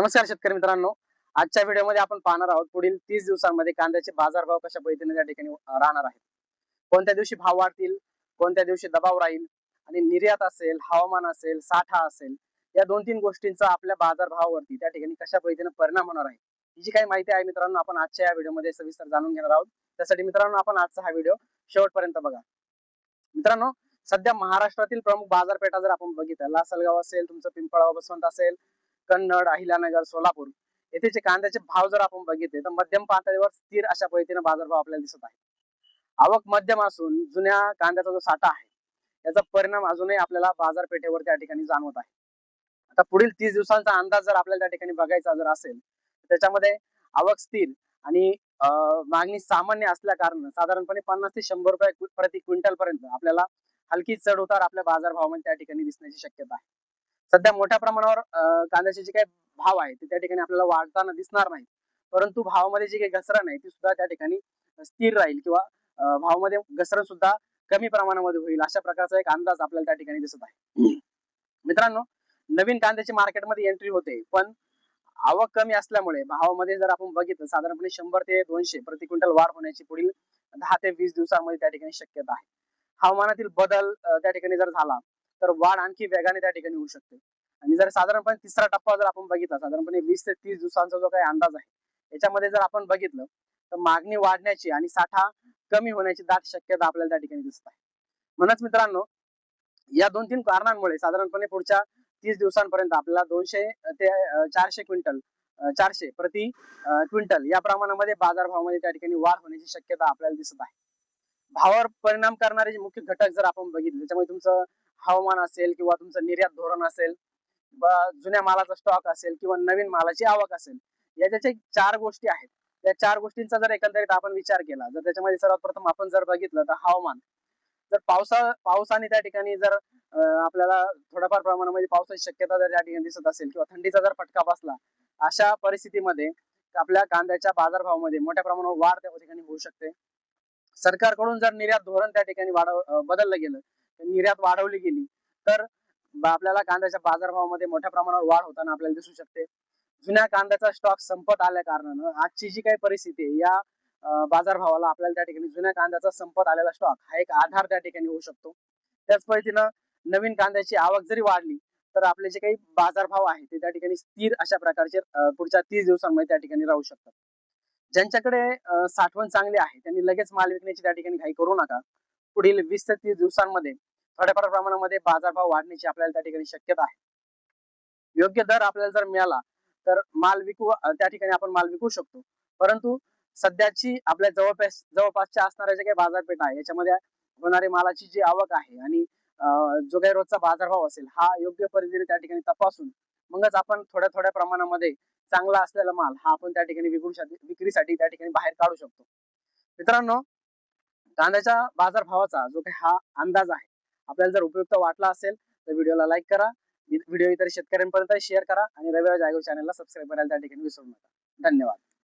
नमस्कार शेतकरी मित्रांनो. आजच्या व्हिडिओमध्ये आपण पाहणार आहोत पुढील तीस दिवसांमध्ये कांद्याचे बाजारभाव कशा पद्धतीने त्या ठिकाणी राहणार आहेत. कोणत्या दिवशी भाव वाढतील कोणत्या दिवशी दबाव राहील आणि निर्यात असेल हवामान असेल साठा असेल या दोन तीन गोष्टींचा आपल्या बाजारभावावरती त्या ठिकाणी कशा पद्धतीने परिणाम होणार आहे ही जी काही माहिती आहे मित्रांनो आपण आजच्या या व्हिडिओमध्ये सविस्तर जाणून घेणार आहोत. त्यासाठी मित्रांनो आपण आजचा हा व्हिडिओ शेवटपर्यंत बघा. मित्रांनो सध्या महाराष्ट्रातील प्रमुख बाजारपेठा जर आपण बघितलं लासलगाव असेल तुमचं पिंपळगाव बसवंत असेल कन्नड अहिल्यानगर सोलापूर येथेचे कांद्याचे भाव जर आपण बघितले तर मध्यम पातळीवर स्थिर अशा पद्धतीने बाजारभाव आपल्याला दिसत आहे आवक मध्यम असून जुन्या कांद्याचा जो साठा आहे याचा परिणाम अजूनही आपल्याला बाजारपेठेवर त्या ठिकाणी जाणवत आहे. आता पुढील तीस दिवसांचा अंदाज जर आपल्याला त्या ठिकाणी बघायचा जर असेल तर त्याच्यामध्ये आवक स्थिर आणि मागणी सामान्य असल्या कारण साधारणपणे पन्नास ते शंभर रुपये प्रति क्विंटल पर्यंत आपल्याला हलकी चढ उतार आपल्या बाजारभावामध्ये त्या ठिकाणी दिसण्याची शक्यता आहे. सध्या मोठ्या प्रमाणावर कांद्याचे जे काही भाव आहे ते त्या ठिकाणी आपल्याला वाढताना दिसणार नाही परंतु भावामध्ये जी काही घसरण आहे ती सुद्धा त्या ठिकाणी स्थिर राहील किंवा भावामध्ये घसरण सुद्धा कमी प्रमाणामध्ये होईल अशा प्रकारचा एक अंदाज आपल्याला त्या ठिकाणी दिसत आहे. मित्रांनो नवीन कांद्याची मार्केटमध्ये एंट्री होते पण आवक कमी असल्यामुळे भावामध्ये जर आपण बघितलं साधारणपणे शंभर ते दोनशे प्रति क्विंटल वाढ होण्याची पुढील दहा ते वीस दिवसांमध्ये त्या ठिकाणी शक्यता आहे. हवामानातील बदल त्या ठिकाणी जर झाला तर वाढ आणखी वेगाने त्या ठिकाणी होऊ शकते. आणि जर साधारणपणे तिसरा टप्पा जर आपण बघितला साधारणपणे वीस ते तीस दिवसांचा जो काही अंदाज आहे याच्यामध्ये जर आपण बघितलं तर मागणी वाढण्याची आणि साठा कमी होण्याची दाट शक्यता आपल्याला त्या ठिकाणी दिसत आहे. म्हणूनच मित्रांनो या दोन तीन कारणांमुळे साधारणपणे पुढच्या तीस दिवसांपर्यंत आपल्याला दोनशे ते चारशे क्विंटल चारशे प्रति क्विंटल या प्रमाणामध्ये बाजारभावामध्ये त्या ठिकाणी वाढ होण्याची शक्यता आपल्याला दिसत आहे. भावावर परिणाम करणारे जे मुख्य घटक जर आपण बघितले त्याच्यामुळे तुमचं हवामान असेल किंवा तुमचं निर्यात धोरण असेल जुन्या मालाचा स्टॉक असेल किंवा नवीन मालाची आवक असेल या ज्याच्या चार गोष्टी आहेत. त्या चार गोष्टींचा जर एकंदरीत आपण विचार केला जर त्याच्यामध्ये सर्वात प्रथम आपण जर बघितलं तर हवामान. जर पावसा पावसाने त्या ठिकाणी जर आपल्याला थोड्याफार प्रमाणामध्ये पावसाची शक्यता जर त्या ठिकाणी दिसत असेल किंवा थंडीचा जर फटका बसला अशा परिस्थितीमध्ये आपल्या कांद्याच्या बाजारभावामध्ये मोठ्या प्रमाणावर वाढ त्या ठिकाणी होऊ शकते. सरकारकडून जर निर्यात धोरण त्या ठिकाणी वाढव बदललं गेलं निर्यात वाढवली गेली तर आपल्याला कांद्याच्या बाजारभावामध्ये मोठ्या प्रमाणावर वाढ होताना आपल्याला दिसू शकते. जुन्या कांद्याचा स्टॉक संपत आल्या कारणानं आजची जी काही परिस्थिती आहे या बाजारभावाला आपल्याला त्या ठिकाणी जुन्या कांद्याचा संपत आलेला स्टॉक हा एक आधार त्या ठिकाणी होऊ शकतो. त्याच पद्धतीनं नवीन कांद्याची आवक जरी वाढली तर आपले जे काही बाजारभाव आहे ते त्या ठिकाणी स्थिर अशा प्रकारचे पुढच्या तीस दिवसांमध्ये त्या ठिकाणी राहू शकतात. ज्यांच्याकडे साठवण चांगली आहे त्यांनी लगेच माल विकण्याची त्या ठिकाणी घाई करू नका. पुढील वीस ते तीस दिवसांमध्ये थोड्याफार प्रमाणामध्ये बाजारभाव वाढण्याची आपल्याला त्या ठिकाणी शक्यता आहे. योग्य दर आपल्याला जर मिळाला तर माल विकू त्या ठिकाणी आपण माल विकू शकतो. परंतु सध्याची आपल्या जवळपास जवळपासच्या असणाऱ्या ज्या काही बाजारपेठ आहे याच्यामध्ये होणारी मालाची जी आवक आहे आणि जो काही रोजचा बाजारभाव असेल हा योग्य पद्धतीने त्या ठिकाणी तपासून मगच आपण थोड्या थोड्या प्रमाणामध्ये चांगला असलेला माल हा आपण त्या ठिकाणी विकू विक्रीसाठी त्या ठिकाणी बाहेर काढू शकतो. मित्रांनो कांद्याच्या बाजारभावाचा जो काही हा अंदाज आहे आपल्याला जर उपयुक्त वाटला असेल तर व्हिडिओला लाईक करा व्हिडिओ इतर शेतकऱ्यांपर्यंत शेअर करा आणि रविराज आयोग चॅनलला सबस्क्राईब करायला त्या ठिकाणी विसरू नका. धन्यवाद.